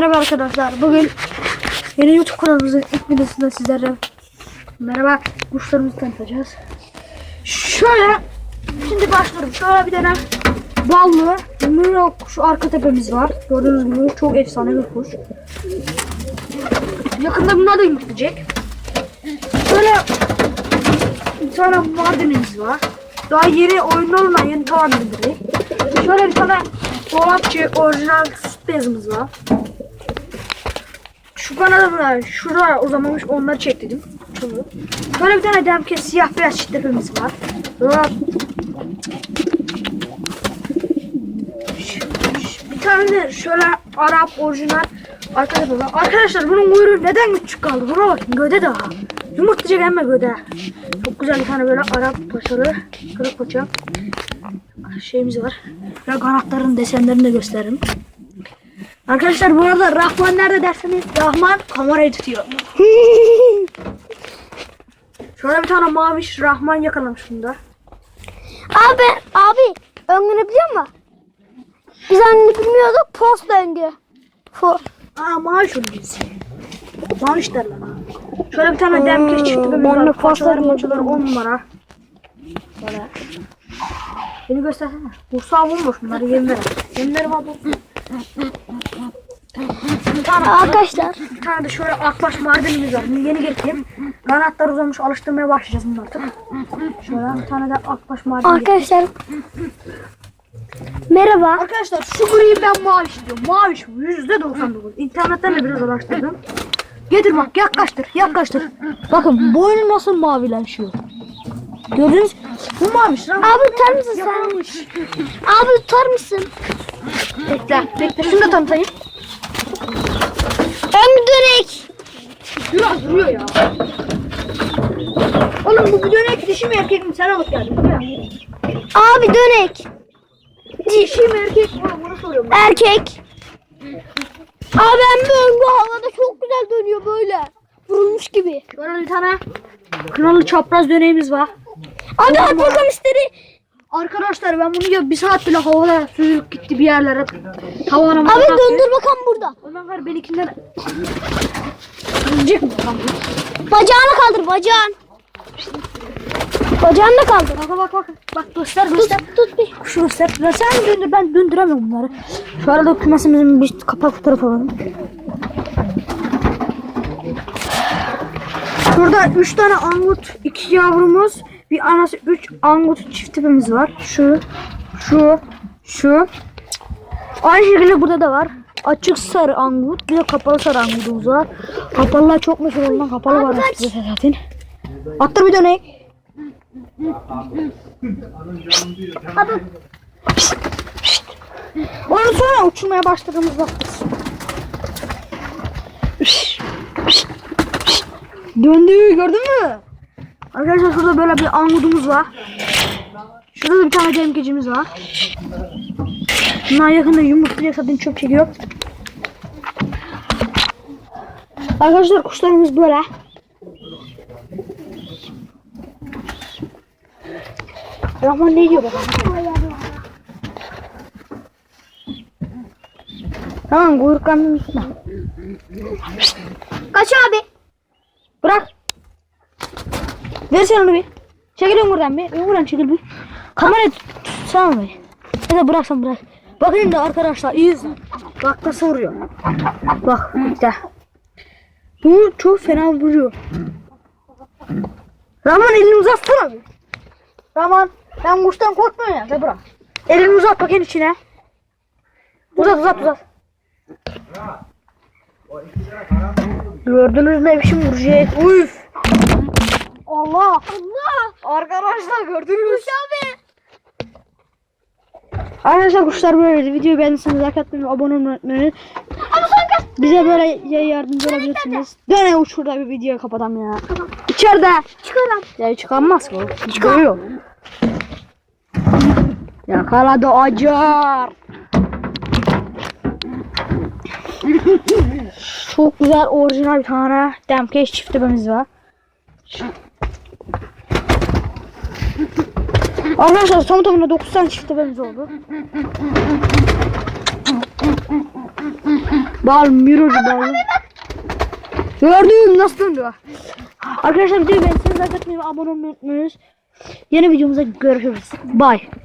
merhaba arkadaşlar. Bugün yeni YouTube kanalımızın ilk videosunda sizlere merhaba kuşlarımızı tanıtacağız. Şöyle şimdi başlıyorum. Şöyle bir tane ballı Muro şu arka tepemiz var. Gördüğünüz gibi çok efsane bir kuş. Yakında bunlar da yumurtlayacak. Şöyle bir tane mardinimiz var. Daha yeni oyunda yeni tavan indirdik. Şöyle bir tane dolapçı orijinal süt var. Şu kanada da şurada uzamamış onları çektirdim. Şunu. Şöyle bir tane demke siyah beyaz çiftepimiz var. Böyle bir tane de şöyle Arap orijinal arkadaşlar var. Arkadaşlar bunun kuyruğu neden küçük kaldı? Buna bakın göde daha. Yumurtlayacak ama göde. Çok güzel bir tane böyle Arap paçalı kırık paça şeyimiz var. Ve kanatların desenlerini de gösteririm. Arkadaşlar bu arada Rahman nerede derseniz Rahman kamerayı tutuyor. Şöyle bir tane maviş Rahman yakalamış bunda. Abi, abi öngünü biliyor musun? Biz hani bilmiyorduk post döngü. Fo Aa maviş onu biz. Maviş derler. Şöyle bir tane Hmm, demkeş çıktı. ben Ben de Paçaları paslarım maçaları 10 numara. Böyle. Beni göstersene. Bursağı bulmuş bunları yem ver. Yemleri var bu. Tane Arkadaşlar Bir tane de şöyle akbaş mardinimiz var. Yeni getirdim. Kanatlar uzamış alıştırmaya başlayacağız bunu artık. Şöyle bir tane de akbaş mardin arkadaşlar merhaba. Arkadaşlar şu griyi ben maviş diyorum. Maviş. Yüzde 99. İnternetten de biraz araştırdım. Getir bak yaklaştır yaklaştır. Bakın boynu nasıl mavileşiyor. Gördünüz mü? Bu maviş. Abi tutar mısın sen? Abi tutar mısın? Bekle bekle şunu da tanıtayım. Ön dönek. Biraz duruyor ya. Oğlum bu bir dönek dişi mi erkek mi? Geldin. değil mi? Abi dönek. Dişi mi erkek mi? Oğlum Bunu soruyorum. ben. Erkek. Abi ben böyle bu havada çok güzel dönüyor böyle. Vurulmuş gibi. Böyle bir tane kınalı çapraz döneğimiz var. Abi hadi bakalım isteri. Arkadaşlar ben bunu ya bir saat bile havada süzülüp gitti bir yerlere. Tavana Abi döndür bakalım burada. Ondan sonra benimkinden Dönecek mi bakalım? Bacağını kaldır bacağın. Bacağını da kaldır. Bak bak bak. Bak göster göster. Tut, tut bir. Kuşu göster. Ya sen döndür ben döndüremiyorum bunları. Şu arada kümesimizin bir kapak fotoğrafı alalım. Şurada 3 tane angut, 2 yavrumuz, bir anası 3 angut çift tipimiz var. Şu, şu, şu. Aynı şekilde burada da var. Açık sarı angut, bir de kapalı sarı angutumuz var. Kapalılar çok meşhur ondan kapalı var size zaten. Attır bir dönek. Onu sonra uçurmaya başladığımız vakit. Döndü gördün mü? Arkadaşlar şurada böyle bir angudumuz var. Şurada da bir tane demkecimiz var. Bunlar yakında yumurtlayacak zaten çok çekiyor. Arkadaşlar kuşlarımız böyle. Rahman ne diyor bakalım. Tamam kuyruklarının üstüne. Kaç abi. Bırak. Ver sen onu bir. Çekil buradan bir. Buradan çekil bir. Kamerayı tutsana bir. Ya da bıraksan bırak. Bakın da arkadaşlar iyi izle. Bak nasıl vuruyor. Bak işte. Bu çok fena vuruyor. Rahman elini uzatsana bir. Rahman ben kuştan korkmuyorum ya. De bırak. Elini uzat bakayım içine. Uzat uzat uzat. Gördünüz mü biçim vuracak? Uf. Allah. Allah. Arkadaşlar gördünüz. Abi. Arkadaşlar kuşlar böyleydi. Videoyu beğendiyseniz like atmayı ve abone olmayı unutmayın. Ama sen kaç. Bize böyle ya- yardımcı olabilirsiniz. Döne uç şurada bir video kapatalım ya. İçeride. Çıkarım. Ya çıkamaz bu. Çıkıyor. Yakaladı acar. Çok güzel orijinal bir tane demkeş çift tepemiz var. Arkadaşlar tam tamına 9 tane çift tepemiz oldu. Bal mirocu bal. Gördün nasıl döndü? Arkadaşlar videoyu beğendiyseniz like atmayı abone olmayı unutmayınız. Yeni videomuzda görüşürüz. Bye.